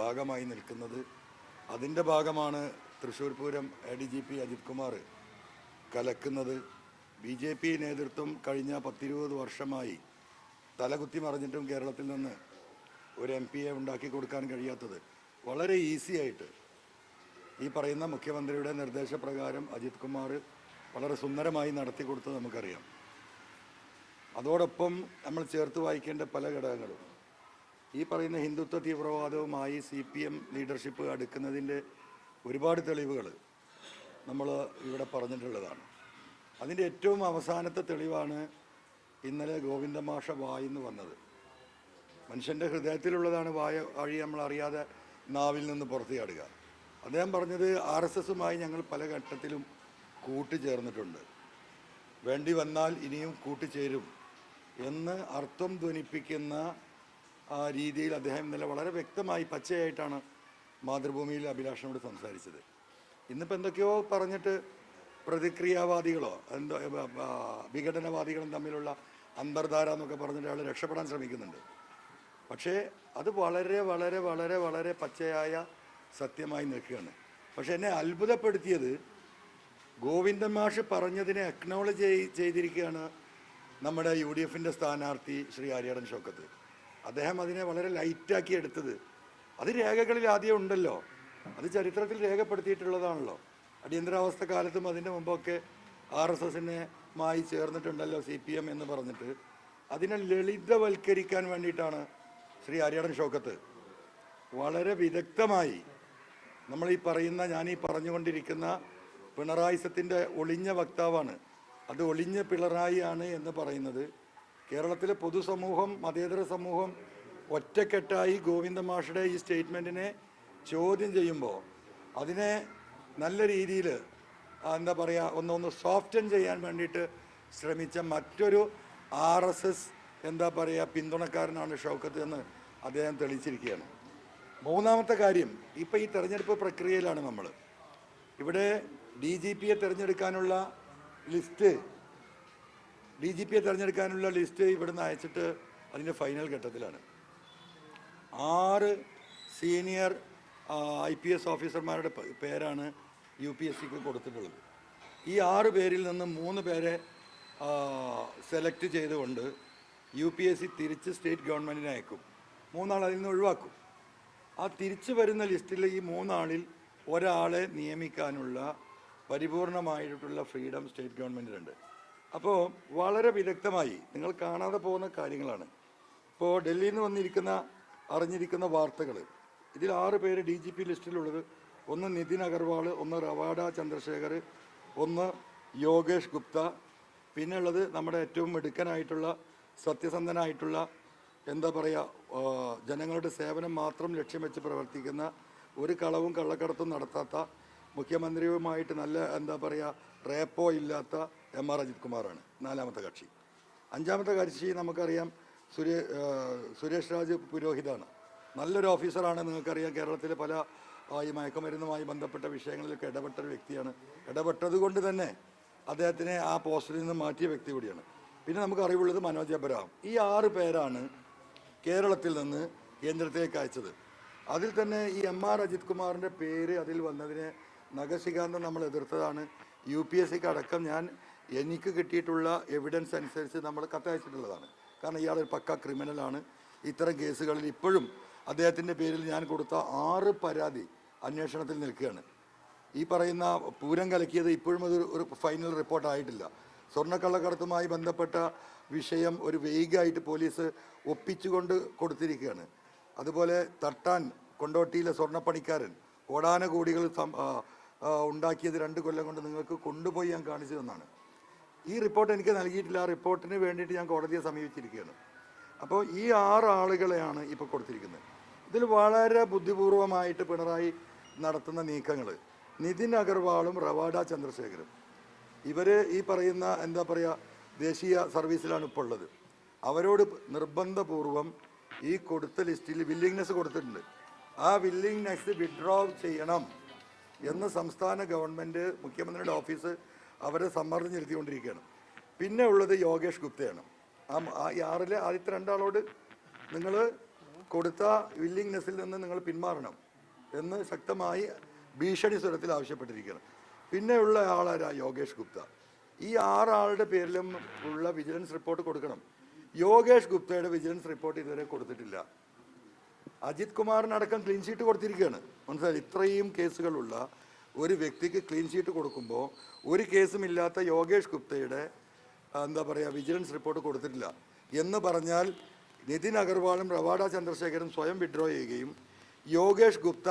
ഭാഗമായി നിൽക്കുന്നത്. അതിന്റെ ഭാഗമാണ് Thrissur Pooram A D G P Ajith Kumar കലക്കുന്നത്. B J P നേതൃത്വം കഴിഞ്ഞ പത്തിരുപത് വർഷമായി തലകുത്തി മറിഞ്ഞിട്ടും കേരളത്തിൽ നിന്ന് ഒരു എം പിയെ ഉണ്ടാക്കി കൊടുക്കാൻ കഴിയാത്തത്. വളരെ ഈസി ആയിട്ട് ഈ പറയുന്ന മുഖ്യമന്ത്രിയുടെ നിർദ്ദേശപ്രകാരം അജിത് കുമാർ വളരെ സുന്ദരമായി നടത്തി കൊടുത്തത് നമുക്കറിയാം. അതോടൊപ്പം നമ്മൾ ചേർത്ത് വായിക്കേണ്ട പല ഘടകങ്ങളും. ഈ പറയുന്ന ഹിന്ദുത്വ തീവ്രവാദവുമായി സി പി എം ലീഡർഷിപ്പ് അടുക്കുന്നതിന്റെ ഒരുപാട് തെളിവുകൾ നമ്മൾ ഇവിടെ പറഞ്ഞിട്ടുള്ളതാണ്. അതിന്റെ ഏറ്റവും അവസാനത്തെ തെളിവാണ് ഇന്നലെ ഗോവിന്ദമാഷ വായിന്ന് വന്നത്. മനുഷ്യന്റെ ഹൃദയത്തിലുള്ളതാണ് വായ വഴി നമ്മൾ അറിയാതെ നാവിൽ നിന്ന് പുറത്തു ചാടുക അദ്ദേഹം പറഞ്ഞത് ആർ എസ് എസുമായി ഞങ്ങൾ പല ഘട്ടത്തിലും കൂട്ടുചേർന്നിട്ടുണ്ട്. വേണ്ടി വന്നാൽ ഇനിയും കൂട്ടുചേരും എന്ന് അർത്ഥം ധ്വനിപ്പിക്കുന്ന ആ രീതിയിൽ അദ്ദേഹം ഇന്നലെ വളരെ വ്യക്തമായി പച്ചയായിട്ടാണ് മാതൃഭൂമിയിൽ അഭിലാഷനോട് സംസാരിച്ചത്. ഇന്നിപ്പോൾ എന്തൊക്കെയോ പറഞ്ഞിട്ട് പ്രതിക്രിയാവാദികളോ എന്തോ വിഘടനവാദികളും തമ്മിലുള്ള അന്തർധാര എന്നൊക്കെ പറഞ്ഞിട്ട് അയാൾ രക്ഷപ്പെടാൻ ശ്രമിക്കുന്നുണ്ട്. പക്ഷേ അത് വളരെ വളരെ വളരെ വളരെ പച്ചയായ സത്യമായി നിൽക്കുകയാണ്. പക്ഷെ എന്നെ അത്ഭുതപ്പെടുത്തിയത് ഗോവിന്ദൻ മാഷ് പറഞ്ഞതിനെ അക്നോളജ് ചെയ്തിരിക്കുകയാണ് നമ്മുടെ യു ഡി എഫിന്റെ സ്ഥാനാർത്ഥി ശ്രീ ആര്യാടൻ ഷൗക്കത്ത് അദ്ദേഹം അതിനെ വളരെ ലൈറ്റാക്കി എടുത്തത്. അത് രേഖകളിൽ ആദ്യം ഉണ്ടല്ലോ. അത് ചരിത്രത്തിൽ രേഖപ്പെടുത്തിയിട്ടുള്ളതാണല്ലോ. അടിയന്തരാവസ്ഥ കാലത്തും അതിന്റെ മുമ്പൊക്കെ ആർ എസ് എസിനെ മായി ചേർന്നിട്ടുണ്ടല്ലോ സി പി എം എന്ന് പറഞ്ഞിട്ട്. അതിനെ ലളിതവൽക്കരിക്കാൻ വേണ്ടിയിട്ടാണ് ശ്രീ ആര്യാടൻ ഷോക്കത്ത് വളരെ വിദഗ്ധമായി നമ്മൾ ഈ പറയുന്ന ഞാൻ ഈ പറഞ്ഞുകൊണ്ടിരിക്കുന്ന പിണറായിസത്തിന്റെ ഒളിഞ്ഞ വക്താവാണ്. അത് ഒളിഞ്ഞ പിണറായിയാണ് എന്ന് പറയുന്നത്. കേരളത്തിലെ പൊതുസമൂഹം മതേതര സമൂഹം ഒറ്റക്കെട്ടായി ഗോവിന്ദ മാഷയുടെ ഈ സ്റ്റേറ്റ്മെന്റിനെ ചോദ്യം ചെയ്യുമ്പോൾ അതിനെ നല്ല രീതിയിൽ എന്താ പറയുക ഒന്നൊന്ന് സോഫ്റ്റൻ ചെയ്യാൻ വേണ്ടിയിട്ട് ശ്രമിച്ച മറ്റൊരു ആർ എസ് എസ് എന്താ പറയുക പിന്തുണക്കാരനാണ് ഷൗക്കത്ത് എന്ന് അദ്ദേഹം തെളിയിച്ചിരിക്കുകയാണ്. മൂന്നാമത്തെ കാര്യം ഇപ്പം ഈ തെരഞ്ഞെടുപ്പ് പ്രക്രിയയിലാണ് നമ്മൾ ഇവിടെ ഡി ജി പിയെ തിരഞ്ഞെടുക്കാനുള്ള ലിസ്റ്റ് ഡി ജി പിയെ തിരഞ്ഞെടുക്കാനുള്ള ലിസ്റ്റ് ഇവിടുന്ന് അയച്ചിട്ട് അതിന്റെ ഫൈനൽ ഘട്ടത്തിലാണ്. ആറ് സീനിയർ ഐ പി എസ് ഓഫീസർമാരുടെ പേരാണ് യു പി എസ് സിക്ക് കൊടുത്തിട്ടുള്ളത്. ഈ ആറ് പേരിൽ നിന്ന് മൂന്ന് പേരെ സെലക്ട് ചെയ്തുകൊണ്ട് യു പി എസ് സി തിരിച്ച് സ്റ്റേറ്റ് ഗവൺമെന്റിന് അയക്കും. മൂന്നാൾ അതിൽ നിന്ന് ഒഴിവാക്കും. ആ തിരിച്ചു വരുന്ന ലിസ്റ്റിൽ ഈ മൂന്നാളിൽ ഒരാളെ നിയമിക്കാനുള്ള പരിപൂർണമായിട്ടുള്ള ഫ്രീഡം സ്റ്റേറ്റ് ഗവൺമെന്റിനുണ്ട് അപ്പോൾ വളരെ വിദഗ്ധമായി നിങ്ങൾ കാണാതെ പോകുന്ന കാര്യങ്ങളാണ്. ഇപ്പോൾ ഡൽഹിയിൽ നിന്ന് വന്നിരിക്കുന്ന അറിഞ്ഞിരിക്കുന്ന വാർത്തകൾ ഇതിൽ ആറ് പേര് ഡി ജി പി ലിസ്റ്റിലുള്ളത്. ഒന്ന് നിതിൻ അഗർവാൾ ഒന്ന് റവാഡ ചന്ദ്രശേഖർ ഒന്ന് യോഗേഷ് ഗുപ്ത. പിന്നെ ഉള്ളത് നമ്മുടെ ഏറ്റവും മിടുക്കനായിട്ടുള്ള സത്യസന്ധനായിട്ടുള്ള എന്താ പറയുക ജനങ്ങളുടെ സേവനം മാത്രം ലക്ഷ്യം വെച്ച് പ്രവർത്തിക്കുന്ന ഒരു കളവും കള്ളക്കടത്തും നടത്താത്ത മുഖ്യമന്ത്രിയുമായിട്ട് നല്ല എന്താ പറയുക റേപ്പോ ഇല്ലാത്ത എം ആർ അജിത് കുമാറാണ് നാലാമത്തെ കക്ഷി. അഞ്ചാമത്തെ കക്ഷി നമുക്കറിയാം സുരേ സുരേഷ് രാജ് പുരോഹിതാണ്. നല്ലൊരു ഓഫീസറാണ് നിങ്ങൾക്കറിയാം കേരളത്തിലെ പല ഈ മയക്കുമരുന്നുമായി ബന്ധപ്പെട്ട വിഷയങ്ങളിലൊക്കെ ഇടപെട്ട ഒരു വ്യക്തിയാണ് ഇടപെട്ടതുകൊണ്ട് തന്നെ അദ്ദേഹത്തിനെ ആ പോസ്റ്റിൽ നിന്ന് മാറ്റിയ വ്യക്തി കൂടിയാണ്. പിന്നെ നമുക്ക് അറിവുള്ളത് മനോജ് അബ്രഹാം. ഈ ആറ് പേരാണ് കേരളത്തിൽ നിന്ന് കേന്ദ്രത്തിലേക്ക് അയച്ചത്. അതിൽ തന്നെ ഈ എം ആർ അജിത് കുമാറിന്റെ പേര് അതിൽ വന്നതിനെ നഗശികാന്തം നമ്മൾ എതിർത്തതാണ്. യു പി എസ് സിക്ക് അടക്കം ഞാൻ എനിക്ക് കിട്ടിയിട്ടുള്ള എവിഡൻസ് അനുസരിച്ച് നമ്മൾ കത്തയച്ചിട്ടുള്ളതാണ് കാരണം ഇയാൾ ഒരു പക്ക ക്രിമിനലാണ് ഇത്തരം കേസുകളിൽ ഇപ്പോഴും അദ്ദേഹത്തിന്റെ പേരിൽ ഞാൻ കൊടുത്ത ആറ് പരാതി അന്വേഷണത്തിൽ നിൽക്കുകയാണ്. ഈ പറയുന്ന പൂരം കലക്കിയത് ഇപ്പോഴും അത് ഒരു ഫൈനൽ റിപ്പോർട്ട് ആയിട്ടില്ല. സ്വർണക്കള്ളക്കടത്തുമായി ബന്ധപ്പെട്ട വിഷയം ഒരു വെയ്ഗായിട്ട് പോലീസ് ഒപ്പിച്ചുകൊണ്ട് കൊടുത്തിരിക്കുകയാണ്. അതുപോലെ തട്ടാൻ കൊണ്ടോട്ടിയിലെ സ്വർണപ്പണിക്കാരൻ കോടാനകോടികൾ ഉണ്ടാക്കിയത് രണ്ട് കൊല്ലം കൊണ്ട് നിങ്ങൾക്ക് കൊണ്ടുപോയി ഞാൻ കാണിച്ചു തന്നാണ് ഈ റിപ്പോർട്ട് എനിക്ക് നൽകിയിട്ടില്ല. ആ റിപ്പോർട്ടിന് വേണ്ടിയിട്ട് ഞാൻ കോടതിയെ സമീപിച്ചിരിക്കുകയാണ്. അപ്പോൾ ഈ ആറ് ആളുകളെയാണ് ഇപ്പോൾ കൊടുത്തിരിക്കുന്നത്. ഇതിൽ വളരെ ബുദ്ധിപൂർവമായിട്ട് പിണറായി നടത്തുന്ന നീക്കങ്ങൾ. നിതിൻ അഗർവാളും റവാഡ ചന്ദ്രശേഖരും. ഇവർ ഈ പറയുന്ന എന്താ പറയുക ദേശീയ സർവീസിലാണ് ഇപ്പോൾ ഉള്ളത്. അവരോട് നിർബന്ധപൂർവം ഈ കൊടുത്ത ലിസ്റ്റിൽ വില്ലിങ്നെസ് കൊടുത്തിട്ടുണ്ട്. ആ വില്ലിങ്നെസ് വിഡ്രോ ചെയ്യണം എന്ന് സംസ്ഥാന ഗവൺമെന്റ് മുഖ്യമന്ത്രിയുടെ ഓഫീസ് അവരെ സമ്മർദ്ദം ചെലുത്തിക്കൊണ്ടിരിക്കുകയാണ്. പിന്നെ ഉള്ളത് യോഗേഷ് ഗുപ്തയാണ്. ആ ഈ ആറിലെ ആദ്യത്തെ രണ്ടാളോട് നിങ്ങൾ കൊടുത്ത വില്ലിങ്നെസ്സിൽ നിന്ന് നിങ്ങൾ പിന്മാറണം എന്ന് ശക്തമായി ഭീഷണി സ്വരത്തിൽ ആവശ്യപ്പെട്ടിരിക്കുകയാണ്. പിന്നെയുള്ള ആളാരാ യോഗേഷ് ഗുപ്ത? ഈ ആറാളുടെ പേരിലും ഉള്ള വിജിലൻസ് റിപ്പോർട്ട് കൊടുക്കണം. യോഗേഷ് ഗുപ്തയുടെ വിജിലൻസ് റിപ്പോർട്ട് ഇതുവരെ കൊടുത്തിട്ടില്ല. അജിത് കുമാറിനടക്കം ക്ലീൻ ഷീറ്റ് കൊടുത്തിരിക്കുകയാണ്. മനസ്സിലായി? ഇത്രയും കേസുകളുള്ള ഒരു വ്യക്തിക്ക് ക്ലീൻ ഷീറ്റ് കൊടുക്കുമ്പോൾ ഒരു കേസും ഇല്ലാത്ത യോഗേഷ് ഗുപ്തയുടെ എന്താ പറയുക വിജിലൻസ് റിപ്പോർട്ട് കൊടുത്തിട്ടില്ല. എന്ന് പറഞ്ഞാൽ നിതിൻ അഗർവാളും റവാഡ ചന്ദ്രശേഖരും സ്വയം വിഡ്രോ ചെയ്യുകയും Yogesh Gupta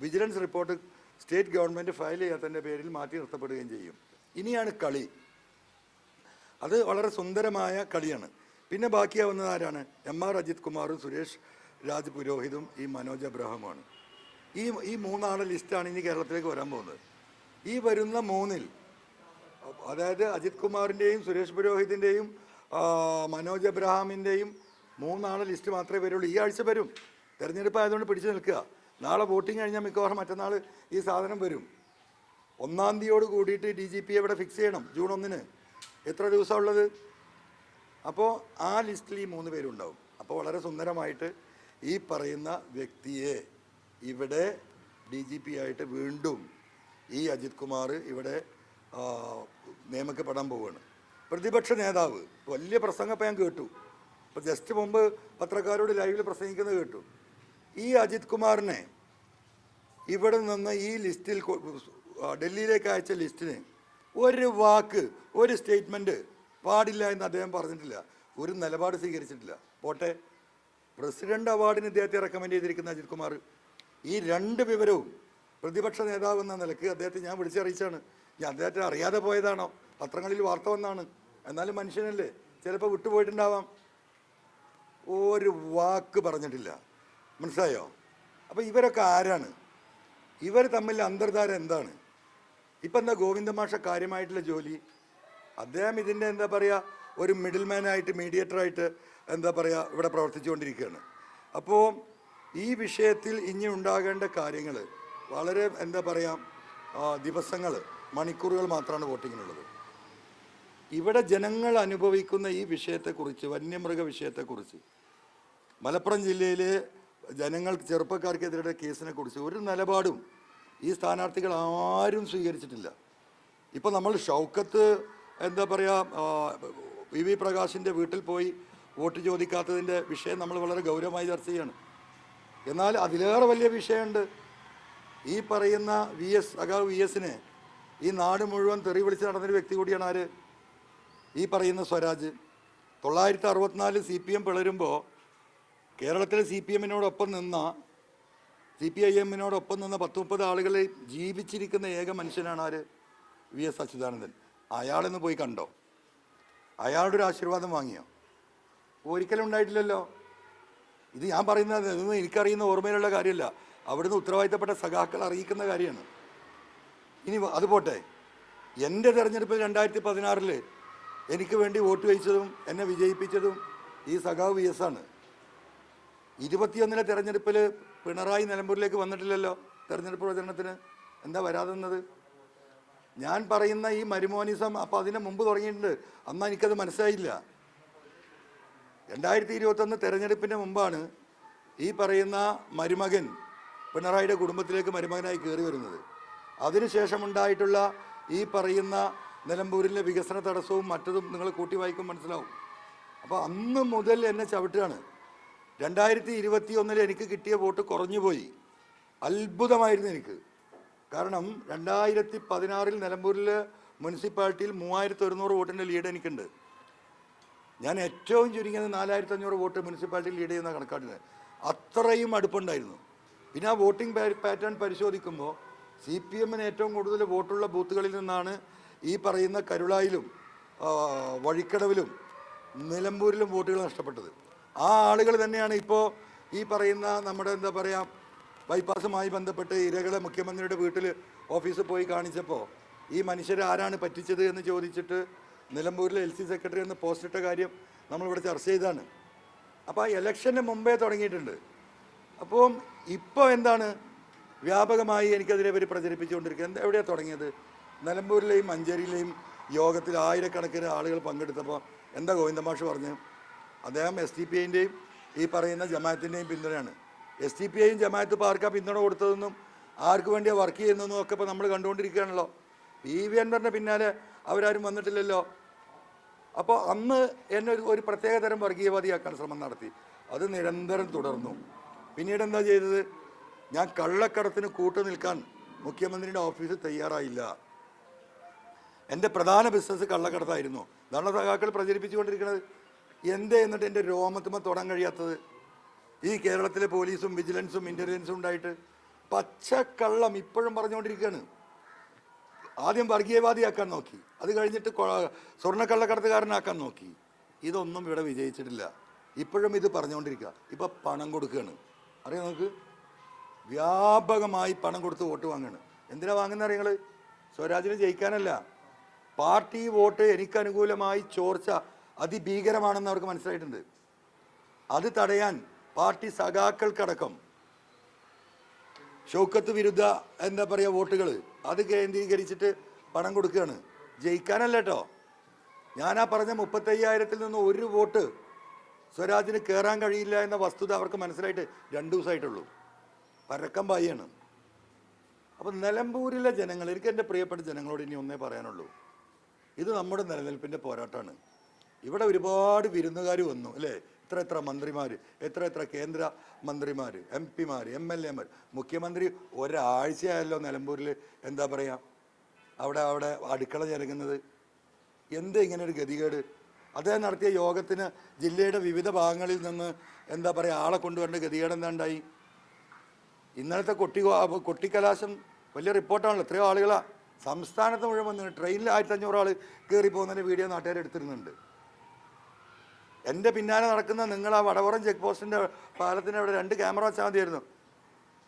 vigilance report state government file ചെയ്യാത്തതിന്റെ പേരിൽ മാറ്റി നിർത്തപ്പെടുകയും ചെയ്യും. ഇനിയാണ് കളി. അത് വളരെ സുന്ദരമായ കളിയാണ്. പിന്നെ ബാക്കിയാവുന്നതാരാണ് എം ആർ അജിത് കുമാറും സുരേഷ് രാജ് പുരോഹിതും ഈ മനോജ് അബ്രഹാമുമാണ്. ഈ ഈ മൂന്നാണ് ലിസ്റ്റാണ് ഇനി കേരളത്തിലേക്ക് വരാൻ പോകുന്നത്. ഈ വരുന്ന മൂന്നിൽ അതായത് അജിത് കുമാറിന്റെയും സുരേഷ് പുരോഹിതിന്റെയും മനോജ് അബ്രഹാമിന്റെയും മൂന്നാണ് ലിസ്റ്റ് മാത്രമേ വരുള്ളൂ. ഈ ആഴ്ച വരും. തെരഞ്ഞെടുപ്പ് ആയതുകൊണ്ട് പിടിച്ചു നിൽക്കുക. നാളെ വോട്ടിംഗ് കഴിഞ്ഞാൽ മിക്കവാറും മറ്റന്നാൾ ഈ സാധനം വരും. ഒന്നാം തീയതിയോട് കൂടിയിട്ട് ഡി ജി പി ഇവിടെ ഫിക്സ് ചെയ്യണം ജൂൺ ഒന്നിന്. എത്ര ദിവസമുള്ളത്? ഉള്ളത് അപ്പോൾ ആ ലിസ്റ്റിൽ ഈ മൂന്ന് പേരുണ്ടാവും. അപ്പോൾ വളരെ സുന്ദരമായിട്ട് ഈ പറയുന്ന വ്യക്തിയെ ഇവിടെ ഡി ജി പി ആയിട്ട് വീണ്ടും ഈ അജിത് കുമാർ ഇവിടെ നിയമിക്കപ്പെടാൻ പോവുകയാണ്. പ്രതിപക്ഷ നേതാവ് വലിയ പ്രസംഗം ഇപ്പം ഞാൻ കേട്ടു. ഇപ്പോൾ ജസ്റ്റ് മുമ്പ് പത്രക്കാരോട് ലൈവിൽ പ്രസംഗിക്കുന്നത് കേട്ടു. ഈ അജിത് കുമാറിനെ ഇവിടെ നിന്ന് ഈ ലിസ്റ്റിൽ ഡൽഹിയിലേക്ക് അയച്ച ലിസ്റ്റിന് ഒരു വാക്ക് ഒരു സ്റ്റേറ്റ്മെന്റ് പാടില്ല എന്ന് അദ്ദേഹം പറഞ്ഞിട്ടില്ല. ഒരു നിലപാട് സ്വീകരിച്ചിട്ടില്ല. പോട്ടെ. പ്രസിഡന്റ് അവാർഡിന് ഇദ്ദേഹത്തെ റെക്കമെൻഡ് ചെയ്തിരിക്കുന്ന അജിത് കുമാർ ഈ രണ്ട് വിവരവും പ്രതിപക്ഷ നേതാവ് എന്ന നിലയ്ക്ക് അദ്ദേഹത്തെ ഞാൻ വിളിച്ചറിയിച്ചാണ്. ഞാൻ അദ്ദേഹത്തെ അറിയാതെ പോയതാണോ? പത്രങ്ങളിൽ വാർത്ത വന്നാണ്. എന്നാലും മനുഷ്യനല്ലേ? ചിലപ്പോൾ വിട്ടുപോയിട്ടുണ്ടാവാം. ഒരു വാക്ക് പറഞ്ഞിട്ടില്ല. മനസ്സിലായോ? അപ്പോൾ ഇവരൊക്കെ ആരാണ്? ഇവർ തമ്മിൽ അന്തർധാര എന്താണ്? ഇപ്പം എന്താ ഗോവിന്ദമാഷ കാര്യമായിട്ടുള്ള ജോലി? അദ്ദേഹം ഇതിന്റെ എന്താ പറയുക ഒരു മിഡിൽ മാനായിട്ട് മീഡിയേറ്ററായിട്ട് എന്താ പറയുക ഇവിടെ പ്രവർത്തിച്ചുകൊണ്ടിരിക്കുകയാണ്. അപ്പോൾ ഈ വിഷയത്തിൽ ഇനി ഉണ്ടാകേണ്ട കാര്യങ്ങൾ വളരെ എന്താ പറയുക ദിവസങ്ങൾ മണിക്കൂറുകൾ മാത്രമാണ് വോട്ടിങ്ങിനുള്ളത്. ഇവിടെ ജനങ്ങൾ അനുഭവിക്കുന്ന ഈ വിഷയത്തെക്കുറിച്ച് വന്യമൃഗ വിഷയത്തെക്കുറിച്ച് മലപ്പുറം ജില്ലയിലെ ജനങ്ങൾ ചെറുപ്പക്കാർക്കെതിരെ കേസിനെ കുറിച്ച് ഒരു നിലപാടും ഈ സ്ഥാനാർത്ഥികൾ ആരും സ്വീകരിച്ചിട്ടില്ല. ഇപ്പോൾ നമ്മൾ ഷൗക്കത്ത് എന്താ പറയുക വി വി പ്രകാശിന്റെ വീട്ടിൽ പോയി വോട്ട് ചോദിക്കാത്തതിന്റെ വിഷയം നമ്മൾ വളരെ ഗൗരവമായി ചർച്ച ചെയ്യാണ്. എന്നാൽ അതിലേറെ വലിയ വിഷയമുണ്ട്. ഈ പറയുന്ന വി എസ് അഗാവ് വി എസിനെ ഈ നാട് മുഴുവൻ തെറി വിളിച്ച് നടന്നൊരു വ്യക്തി കൂടിയാണ് ആര്? ഈ പറയുന്ന സ്വരാജ്. തൊള്ളായിരത്തി അറുപത്തിനാല് സി പി എം പിളരുമ്പോൾ കേരളത്തിലെ സി പി എമ്മിനോടൊപ്പം നിന്ന സി പി ഐ എമ്മിനോടൊപ്പം നിന്ന പത്ത് മുപ്പത് ആളുകളെ ജീവിച്ചിരിക്കുന്ന ഏക മനുഷ്യനാണ് ആര്? V S Achuthanandan. അയാളൊന്ന് പോയി കണ്ടോ? അയാളുടെ ഒരു ആശീർവാദം വാങ്ങിയോ? ഒരിക്കലും ഉണ്ടായിട്ടില്ലല്ലോ. ഇത് ഞാൻ പറയുന്നത് ഇതൊന്നും എനിക്കറിയുന്ന ഓർമ്മയിലുള്ള കാര്യമല്ല. അവിടുന്ന് ഉത്തരവാദിത്തപ്പെട്ട സഖാക്കൾ അറിയിക്കുന്ന കാര്യമാണ്. ഇനി അത് പോട്ടെ. എന്റെ തെരഞ്ഞെടുപ്പിൽ രണ്ടായിരത്തി പതിനാറിൽ എനിക്ക് വേണ്ടി വോട്ട് ചോദിച്ചതും എന്നെ വിജയിപ്പിച്ചതും ഈ സഖാവ് വി എസ് ആണ്. ഇരുപത്തിയൊന്നിലെ തെരഞ്ഞെടുപ്പിൽ പിണറായി നിലമ്പൂരിലേക്ക് വന്നിട്ടില്ലല്ലോ തെരഞ്ഞെടുപ്പ് പ്രചരണത്തിന്. എന്താ വരാതെന്നത്? ഞാൻ പറയുന്ന ഈ മരുമോനിസം അപ്പോൾ അതിന് മുമ്പ് തുടങ്ങിയിട്ടുണ്ട്. അന്നാ എനിക്കത് മനസ്സിലായില്ല. രണ്ടായിരത്തി ഇരുപത്തൊന്ന് തെരഞ്ഞെടുപ്പിന്റെ മുമ്പാണ് ഈ പറയുന്ന മരുമകൻ പിണറായിയുടെ കുടുംബത്തിലേക്ക് മരുമകനായി കയറി വരുന്നത്. അതിനുശേഷമുണ്ടായിട്ടുള്ള ഈ പറയുന്ന നിലമ്പൂരിലെ വികസന തടസ്സവും മറ്റതും നിങ്ങൾ കൂട്ടി വായിക്കും മനസ്സിലാവും. അപ്പോൾ അന്ന് മുതൽ എന്നെ ചവിട്ടുകയാണ്. രണ്ടായിരത്തി ഇരുപത്തി ഒന്നിൽ എനിക്ക് കിട്ടിയ വോട്ട് കുറഞ്ഞു പോയി അത്ഭുതമായിരുന്നു എനിക്ക്. കാരണം രണ്ടായിരത്തി പതിനാറിൽ നിലമ്പൂരിൽ മുനിസിപ്പാലിറ്റിയിൽ മൂവായിരത്തി ഒരുന്നൂറ് വോട്ടിന്റെ ലീഡ് എനിക്കുണ്ട്. ഞാൻ ഏറ്റവും ചുരുങ്ങിയത് നാലായിരത്തി അഞ്ഞൂറ് വോട്ട് മുനിസിപ്പാലിറ്റി ലീഡ് ചെയ്യുന്ന കണക്കാട്ടിന് അത്രയും അടുപ്പുണ്ടായിരുന്നു. പിന്നെ ആ വോട്ടിംഗ് പാറ്റേൺ പരിശോധിക്കുമ്പോൾ സി പി എമ്മിന് ഏറ്റവും കൂടുതൽ വോട്ടുള്ള ബൂത്തുകളിൽ നിന്നാണ് ഈ പറയുന്ന കരുളായിലും വഴിക്കടവിലും നിലമ്പൂരിലും വോട്ടുകൾ നഷ്ടപ്പെട്ടത്. ആ ആളുകൾ തന്നെയാണ് ഇപ്പോൾ ഈ പറയുന്ന നമ്മുടെ എന്താ പറയുക ബൈപ്പാസുമായി ബന്ധപ്പെട്ട് ഇരകളെ മുഖ്യമന്ത്രിയുടെ വീട്ടിൽ ഓഫീസിൽ പോയി കാണിച്ചപ്പോൾ ഈ മനുഷ്യരെ ആരാണ് പറ്റിച്ചത് എന്ന് ചോദിച്ചിട്ട് നിലമ്പൂരിലെ എൽ സി സെക്രട്ടറി എന്ന് പോസ്റ്റ് ഇട്ട കാര്യം നമ്മളിവിടെ ചർച്ച ചെയ്താണ് അപ്പോൾ ആ ഇലക്ഷന് മുമ്പേ തുടങ്ങിയിട്ടുണ്ട്. അപ്പോൾ ഇപ്പോൾ എന്താണ്? വ്യാപകമായി എനിക്കതിനെ പറ്റി പ്രചരിപ്പിച്ചുകൊണ്ടിരിക്കുക എന്താ എവിടെയാണ് തുടങ്ങിയത്? നിലമ്പൂരിലെയും മഞ്ചേരിയിലെയും യോഗത്തിൽ ആയിരക്കണക്കിന് ആളുകൾ പങ്കെടുത്തപ്പോൾ എന്താ ഗോവിന്ദമാഷ് പറഞ്ഞു? അദ്ദേഹം എസ് ഡി പി ഐന്റെയും ഈ പറയുന്ന ജമാഅത്തിന്റെയും പിന്തുണയാണ്. എസ് ടി പി ഐയും ജമാഅത്ത് ഇപ്പോൾ ആർക്കാ പിന്തുണ കൊടുത്തതെന്നും ആർക്ക് വേണ്ടിയാണ് വർക്ക് ചെയ്യുന്നതെന്നും ഒക്കെ ഇപ്പോൾ നമ്മൾ കണ്ടുകൊണ്ടിരിക്കുകയാണല്ലോ. പി വി അൻവറിന്റെ പിന്നാലെ അവരാരും വന്നിട്ടില്ലല്ലോ. അപ്പോൾ അന്ന് എന്നെ ഒരു പ്രത്യേക തരം വർഗീയവാദിയാക്കാൻ ശ്രമം നടത്തി. അത് നിരന്തരം തുടർന്നു. പിന്നീട് എന്താ ചെയ്തത്? ഞാൻ കള്ളക്കടത്തിന് കൂട്ടു നിൽക്കാൻ മുഖ്യമന്ത്രിയുടെ ഓഫീസ് തയ്യാറായില്ല. എന്റെ പ്രധാന ബിസിനസ് കള്ളക്കടത്തായിരുന്നു. നല്ല സഖാക്കൾ പ്രചരിപ്പിച്ചുകൊണ്ടിരിക്കുന്നത്. എന്തേ എന്നിട്ട് എന്റെ രോമത്തുമ്മ തൊടാൻ കഴിയാത്തത്? ഈ കേരളത്തിലെ പോലീസും വിജിലൻസും ഇന്റലിജൻസും ഉണ്ടായിട്ട് പച്ചക്കള്ളം ഇപ്പോഴും പറഞ്ഞുകൊണ്ടിരിക്കുകയാണ്. ആദ്യം വർഗീയവാദിയാക്കാൻ നോക്കി. അത് കഴിഞ്ഞിട്ട് സ്വർണക്കള്ളക്കടത്തുകാരനാക്കാൻ നോക്കി. ഇതൊന്നും ഇവിടെ വിജയിച്ചിട്ടില്ല. ഇപ്പോഴും ഇത് പറഞ്ഞുകൊണ്ടിരിക്കുക. ഇപ്പം പണം കൊടുക്കുകയാണ്. അറിയാം നമുക്ക് വ്യാപകമായി പണം കൊടുത്ത് വോട്ട് വാങ്ങുകയാണ്. എന്തിനാ വാങ്ങുന്ന അറിയങ്ങൾ സ്വരാജിന് ജയിക്കാനല്ല. പാർട്ടി വോട്ട് എനിക്ക് അനുകൂലമായി ചോർച്ച അതിഭീകരമാണെന്ന് അവർക്ക് മനസ്സിലായിട്ടുണ്ട്. അത് തടയാൻ പാർട്ടി സഖാക്കൾക്കടക്കം ഷൗക്കത്ത് വിരുദ്ധ എന്താ പറയുക വോട്ടുകൾ അത് കേന്ദ്രീകരിച്ചിട്ട് പണം കൊടുക്കുകയാണ്. ജയിക്കാനല്ല കേട്ടോ ഞാൻ ആ പറഞ്ഞ മുപ്പത്തയ്യായിരത്തിൽ നിന്ന് ഒരു വോട്ട് സ്വരാജിന് കയറാൻ കഴിയില്ല എന്ന വസ്തുത അവർക്ക് മനസ്സിലായിട്ട് രണ്ട് ദിവസമായിട്ടുള്ളൂ. പരക്കം പായാണ് അപ്പം നിലമ്പൂരിലെ ജനങ്ങൾ എനിക്ക് എന്റെ പ്രിയപ്പെട്ട ജനങ്ങളോട് ഇനി ഒന്നേ പറയാനുള്ളൂ. ഇത് നമ്മുടെ നിലനിൽപ്പിന്റെ പോരാട്ടമാണ്. ഇവിടെ ഒരുപാട് വിരുന്നുകാർ വന്നു അല്ലേ? എത്ര എത്ര മന്ത്രിമാർ എത്ര എത്ര കേന്ദ്ര മന്ത്രിമാർ എം പിമാർ എം എൽ എമാർ മുഖ്യമന്ത്രി ഒരാഴ്ചയായല്ലോ നിലമ്പൂരിൽ എന്താ പറയുക അവിടെ അവിടെ അടുക്കള ചെലങ്ങുന്നത്. എന്ത് ഇങ്ങനെ ഒരു ഗതികേട്? അദ്ദേഹം നടത്തിയ യോഗത്തിന് ജില്ലയുടെ വിവിധ ഭാഗങ്ങളിൽ നിന്ന് എന്താ പറയുക ആളെ കൊണ്ടുവരേണ്ട ഗതികേട് എന്താ ഉണ്ടായി ഇന്നലത്തെ കൊട്ടി കൊട്ടിക്കലാശം വലിയ റിപ്പോർട്ടാണല്ലോ എത്രയോ ആളുകളാണ് സംസ്ഥാനത്ത് മുഴുവൻ വന്നിട്ട് ട്രെയിനിൽ ആയിരത്തി അഞ്ഞൂറ് ആൾ കയറി പോകുന്നതിന്റെ വീഡിയോ നാട്ടുകാർ എടുത്തിരുന്നുണ്ട്. എന്റെ പിന്നാലെ നടക്കുന്ന നിങ്ങൾ ആ വടവറം ചെക്ക് പോസ്റ്റിന്റെ പാലത്തിന്റെ അവിടെ രണ്ട് ക്യാമറ വെച്ചാൽ മതിയായിരുന്നു.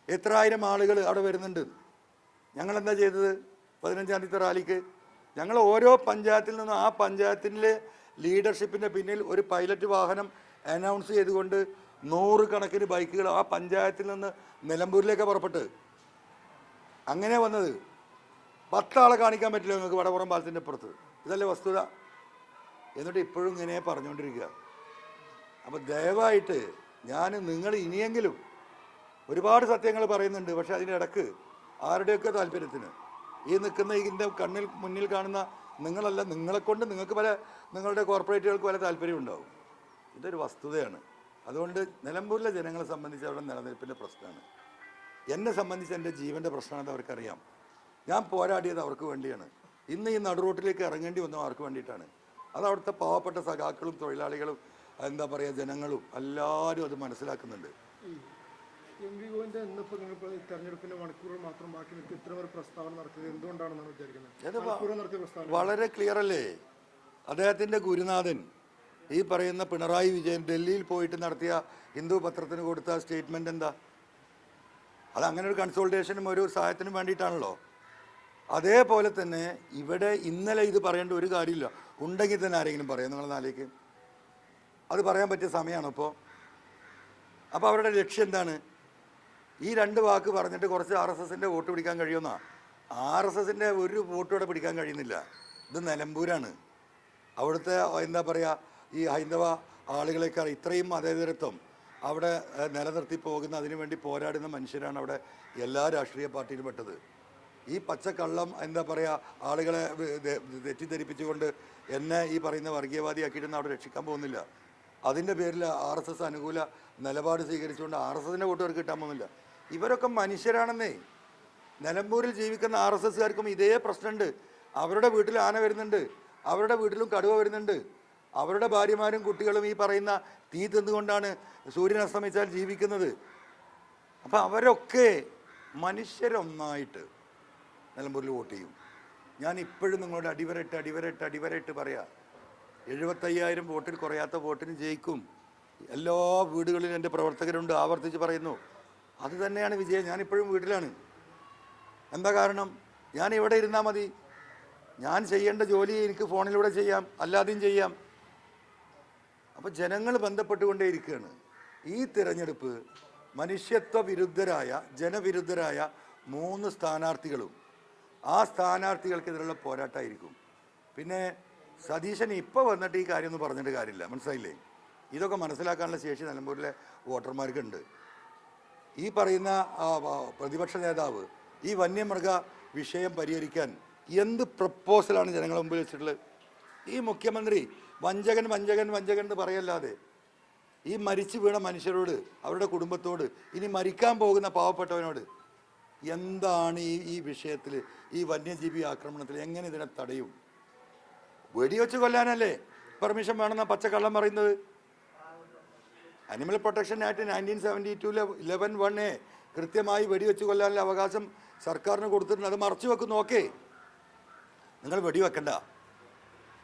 എത്ര ആയിരം ആളുകൾ അവിടെ വരുന്നുണ്ട്. ഞങ്ങളെന്താ ചെയ്തത്? പതിനഞ്ചാം തീയതി റാലിക്ക്. ഞങ്ങൾ ഓരോ പഞ്ചായത്തിൽ നിന്നും ആ പഞ്ചായത്തിലെ ലീഡർഷിപ്പിന്റെ പിന്നിൽ ഒരു പൈലറ്റ് വാഹനം അനൗൺസ് ചെയ്തുകൊണ്ട് നൂറ് കണക്കിന് ബൈക്കുകൾ ആ പഞ്ചായത്തിൽ നിന്ന് നിലമ്പൂരിലേക്ക് പുറപ്പെട്ട്. അങ്ങനെ വന്നത്. പത്താളെ കാണിക്കാൻ പറ്റില്ല നിങ്ങൾക്ക് വടപുറം പാലത്തിന്റെ അപ്പുറത്ത് ഇതല്ലേ വസ്തുത? എന്നിട്ട് ഇപ്പോഴും ഇങ്ങനെ പറഞ്ഞുകൊണ്ടിരിക്കുക. അപ്പോൾ ദയവായിട്ട് ഞാൻ നിങ്ങൾ ഇനിയെങ്കിലും ഒരുപാട് സത്യങ്ങൾ പറയുന്നുണ്ട് പക്ഷെ അതിനിടക്ക് ആരുടെയൊക്കെ താല്പര്യത്തിന്? ഈ നിൽക്കുന്ന ഇതിന്റെ കണ്ണിൽ മുന്നിൽ കാണുന്ന നിങ്ങളല്ല നിങ്ങളെക്കൊണ്ട് നിങ്ങൾക്ക് പല നിങ്ങളുടെ കോർപ്പറേറ്റുകൾക്ക് പല താല്പര്യം ഉണ്ടാവും. ഇതൊരു വസ്തുതയാണ്. അതുകൊണ്ട് നിലമ്പൂരിലെ ജനങ്ങളെ സംബന്ധിച്ച് അവരുടെ നിലനിൽപ്പിന്റെ പ്രശ്നമാണ്. എന്നെ സംബന്ധിച്ച് എന്റെ ജീവന്റെ പ്രശ്നമാണെന്ന് അവർക്കറിയാം. ഞാൻ പോരാടിയത് അവർക്ക് വേണ്ടിയാണ്. ഇന്ന് ഈ നടുറോട്ടിലേക്ക് ഇറങ്ങേണ്ടി വന്നു അവർക്ക് വേണ്ടിയിട്ടാണ്? അത് അവിടുത്തെ പാവപ്പെട്ട സഖാക്കളും തൊഴിലാളികളും എന്താ പറയുക ജനങ്ങളും എല്ലാവരും അത് മനസ്സിലാക്കുന്നുണ്ട്. എം വി ഗോവിന്ദ ഇന്നിപ്പോ നിങ്ങൾ തെരഞ്ഞെടുപ്പിന്റെ മണിക്കൂറുകൾ മാത്രം ബാക്കി നിൽക്കി ഇത്തരം ഒരു പ്രസ്താവന നടത്തിയത് എന്തുകൊണ്ടാണെന്നാണ് വിചാരിക്കുന്നത്? വളരെ ക്ലിയർ അല്ലേ? അദ്ദേഹത്തിന്റെ ഗുരുനാഥൻ ഈ പറയുന്ന പിണറായി വിജയൻ ഡൽഹിയിൽ പോയിട്ട് നടത്തിയ ഹിന്ദു പത്രത്തിന് കൊടുത്ത സ്റ്റേറ്റ്മെന്റ് എന്താ? അത് അങ്ങനെ ഒരു കൺസൾട്ടേഷനും ഒരു സഹായത്തിനും വേണ്ടിയിട്ടാണല്ലോ. അതേപോലെ തന്നെ ഇവിടെ ഇന്നലെ ഇത് പറയേണ്ട ഒരു കാര്യമില്ല. ഉണ്ടെങ്കിൽ തന്നെ ആരെങ്കിലും പറയാം? നിങ്ങളെ നാലേക്ക് അത് പറയാൻ പറ്റിയ സമയമാണ് അപ്പോൾ അപ്പോൾ അവരുടെ ലക്ഷ്യം എന്താണ്? ഈ രണ്ട് വാക്ക് പറഞ്ഞിട്ട് കുറച്ച് ആർ എസ് എസിന്റെ വോട്ട് പിടിക്കാൻ കഴിയുമെന്നാ? ആർ എസ് എസിന്റെ ഒരു വോട്ട് ഇവിടെ പിടിക്കാൻ കഴിയുന്നില്ല. ഇത് നിലമ്പൂരാണ്. അവിടുത്തെ എന്താ പറയുക ഈ ഹൈന്ദവ ആളുകളെക്കാൾ ഇത്രയും മതേതരത്വം അവിടെ നിലനിർത്തി പോകുന്ന അതിനുവേണ്ടി പോരാടുന്ന മനുഷ്യരാണ് അവിടെ എല്ലാ രാഷ്ട്രീയ പാർട്ടിയിലും പെട്ടത്. ഈ പച്ചക്കള്ളം എന്താ പറയുക ആളുകളെ തെറ്റിദ്ധരിപ്പിച്ചുകൊണ്ട് എന്നെ ഈ പറയുന്ന വർഗീയവാദിയാക്കിയിട്ടൊന്നും അവിടെ രക്ഷിക്കാൻ പോകുന്നില്ല. അതിന്റെ പേരിൽ ആർ എസ് എസ് അനുകൂല നിലപാട് സ്വീകരിച്ചുകൊണ്ട് ആർ എസ് എസിന്റെ കൂട്ടുകാർക്ക് പോകുന്നില്ല. ഇവരൊക്കെ മനുഷ്യരാണെന്നേ. നിലമ്പൂരിൽ ജീവിക്കുന്ന ആർ എസ് എസ്സുകാർക്കും ഇതേ പ്രശ്നമുണ്ട്. അവരുടെ വീട്ടിൽ ആന വരുന്നുണ്ട്. അവരുടെ വീട്ടിലും കടുവ വരുന്നുണ്ട്. അവരുടെ ഭാര്യമാരും കുട്ടികളും ഈ പറയുന്ന തീ തിന്നുകൊണ്ടാണ് സൂര്യൻ അസ്തമിച്ചാൽ ജീവിക്കുന്നത്. അപ്പം അവരൊക്കെ മനുഷ്യരൊന്നായിട്ട് നിലമ്പൂരിൽ വോട്ട് ചെയ്യും. ഞാൻ ഇപ്പോഴും നിങ്ങളോട് അടിവരട്ട് അടിവരട്ട് അടിവരട്ട് പറയാം. എഴുപത്തയ്യായിരം വോട്ടിൽ കുറയാത്ത വോട്ടിന് ജയിക്കും. എല്ലാ വീടുകളിലും എന്റെ പ്രവർത്തകരുണ്ട് ആവർത്തിച്ച് പറയുന്നു. അത് തന്നെയാണ് വിജയം. ഞാനിപ്പോഴും വീട്ടിലാണ്. എന്താ കാരണം? ഞാൻ ഇവിടെ ഇരുന്നാൽ മതി. ഞാൻ ചെയ്യേണ്ട ജോലി എനിക്ക് ഫോണിലൂടെ ചെയ്യാം അല്ലാതെയും ചെയ്യാം. അപ്പോൾ ജനങ്ങൾ ബന്ധപ്പെട്ടുകൊണ്ടേയിരിക്കുകയാണ് ഈ തിരഞ്ഞെടുപ്പ് മനുഷ്യത്വ വിരുദ്ധരായ ജനവിരുദ്ധരായ മൂന്ന് സ്ഥാനാർത്ഥികളും ആ സ്ഥാനാർത്ഥികൾക്കെതിരെയുള്ള പോരാട്ടമായിരിക്കും. പിന്നെ സതീശൻ ഇപ്പോൾ വന്നിട്ട് ഈ കാര്യം ഒന്നും പറഞ്ഞിട്ട് കാര്യമില്ല. മനസ്സിലായില്ലേ? ഇതൊക്കെ മനസ്സിലാക്കാനുള്ള ശേഷി നിലമ്പൂരിലെ വോട്ടർമാർക്കുണ്ട്. ഈ പറയുന്ന പ്രതിപക്ഷ നേതാവ് ഈ വന്യമൃഗ വിഷയം പരിഹരിക്കാൻ എന്ത് പ്രപ്പോസലാണ് ജനങ്ങളുടെ മുമ്പിൽ വെച്ചിട്ടുള്ളത്? ഈ മുഖ്യമന്ത്രി വഞ്ചകൻ വഞ്ചകൻ വഞ്ചകൻ എന്ന് പറയല്ലാതെ ഈ മരിച്ചു വീണ മനുഷ്യരോട് അവരുടെ കുടുംബത്തോട് ഇനി മരിക്കാൻ പോകുന്ന പാവപ്പെട്ടവനോട് എന്താണ് ഈ ഈ വിഷയത്തിൽ ഈ വന്യജീവി ആക്രമണത്തിൽ എങ്ങനെ ഇതിനെ തടയും? വെടിവെച്ച് കൊല്ലാനല്ലേ പെർമിഷൻ വേണമെന്ന പച്ചക്കള്ളം പറയുന്നത്? Animal Protection Act nineteen seventy ടൂലെ eleven one A കൃത്യമായി വെടിവെച്ച് കൊല്ലാനുള്ള അവകാശം സർക്കാരിന് കൊടുത്തിട്ടുണ്ട്. അത് മറച്ചു വെക്കുന്നു ഓക്കെ നിങ്ങൾ വെടിവെക്കണ്ട.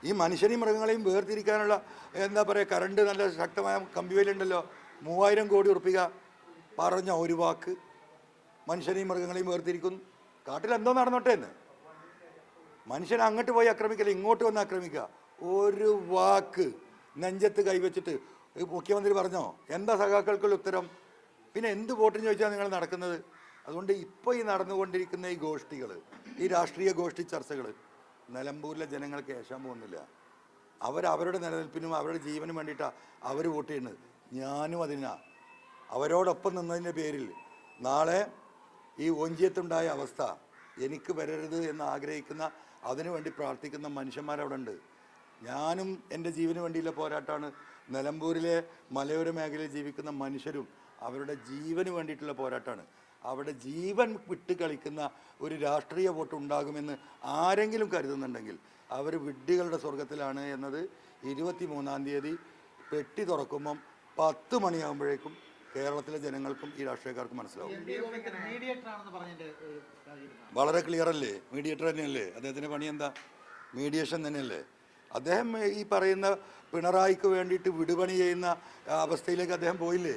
ഈ മനുഷ്യനെയും മൃഗങ്ങളെയും വേർതിരിക്കാനുള്ള എന്താ പറയുക കറണ്ട് നല്ല ശക്തമായ കമ്പിവേലുണ്ടല്ലോ മൂവായിരം കോടി ഉറപ്പിക. പറഞ്ഞ ഒരു വാക്ക്. മനുഷ്യനെയും മൃഗങ്ങളെയും വേർതിരിക്കുന്നു. കാട്ടിൽ എന്തോ നടന്നോട്ടെ എന്ന് മനുഷ്യൻ അങ്ങോട്ട് പോയി ആക്രമിക്കില്ല ഇങ്ങോട്ട് വന്ന് ആക്രമിക്കുക. ഒരു വാക്ക് നെഞ്ചത്ത് കൈവച്ചിട്ട് മുഖ്യമന്ത്രി പറഞ്ഞോ? എന്താ സഖാക്കൾക്കുള്ള ഉത്തരം? പിന്നെ എന്ത് വോട്ടിന് ചോദിച്ചാൽ നിങ്ങൾ നടക്കുന്നത്? അതുകൊണ്ട് ഇപ്പോൾ ഈ നടന്നുകൊണ്ടിരിക്കുന്ന ഈ ഗോഷ്ഠികൾ ഈ രാഷ്ട്രീയ ഗോഷ്ഠി ചർച്ചകൾ നിലമ്പൂരിലെ ജനങ്ങൾക്ക് ഏശാൻ പോകുന്നില്ല. അവർ അവരുടെ നിലനിൽപ്പിനും അവരുടെ ജീവനും വേണ്ടിയിട്ടാണ് അവർ വോട്ട് ചെയ്യുന്നത്. ഞാനും അതിനാ. അവരോടൊപ്പം നിന്നതിന്റെ പേരിൽ നാളെ ഈ ഒഞ്ചിയത്തുണ്ടായ അവസ്ഥ എനിക്ക് വരരുത് എന്ന് ആഗ്രഹിക്കുന്ന അതിനുവേണ്ടി പ്രാർത്ഥിക്കുന്ന മനുഷ്യന്മാരവിടെ ഉണ്ട് ഞാനും എന്റെ ജീവന് വേണ്ടിയുള്ള പോരാട്ടമാണ് നിലമ്പൂരിലെ മലയോര മേഖലയിൽ ജീവിക്കുന്ന മനുഷ്യരും അവരുടെ ജീവന് വേണ്ടിയിട്ടുള്ള പോരാട്ടമാണ് അവിടെ ജീവൻ വിട്ട് കളിക്കുന്ന ഒരു രാഷ്ട്രീയ വോട്ട് ഉണ്ടാകുമെന്ന് ആരെങ്കിലും കരുതുന്നുണ്ടെങ്കിൽ അവർ വിഡ്ഢികളുടെ സ്വർഗത്തിലാണ് എന്നത് ഇരുപത്തി മൂന്നാം തീയതി പെട്ടി തുറക്കുമ്പം പത്ത് മണിയാകുമ്പോഴേക്കും കേരളത്തിലെ ജനങ്ങൾക്കും ഈ രാഷ്ട്രീയക്കാർക്കും മനസ്സിലാവും. മീഡിയേറ്റർ ആണെന്ന് പറഞ്ഞതിന്റെ വളരെ ക്ലിയർ അല്ലേ മീഡിയേറ്റർ തന്നെയല്ലേ? അദ്ദേഹത്തിന്റെ പണി എന്താ? മീഡിയേഷൻ തന്നെയല്ലേ? അദ്ദേഹം ഈ പറയുന്ന പിണറായിക്ക് വേണ്ടിയിട്ട് വിടുപണി ചെയ്യുന്ന അവസ്ഥയിലേക്ക് അദ്ദേഹം പോയില്ലേ?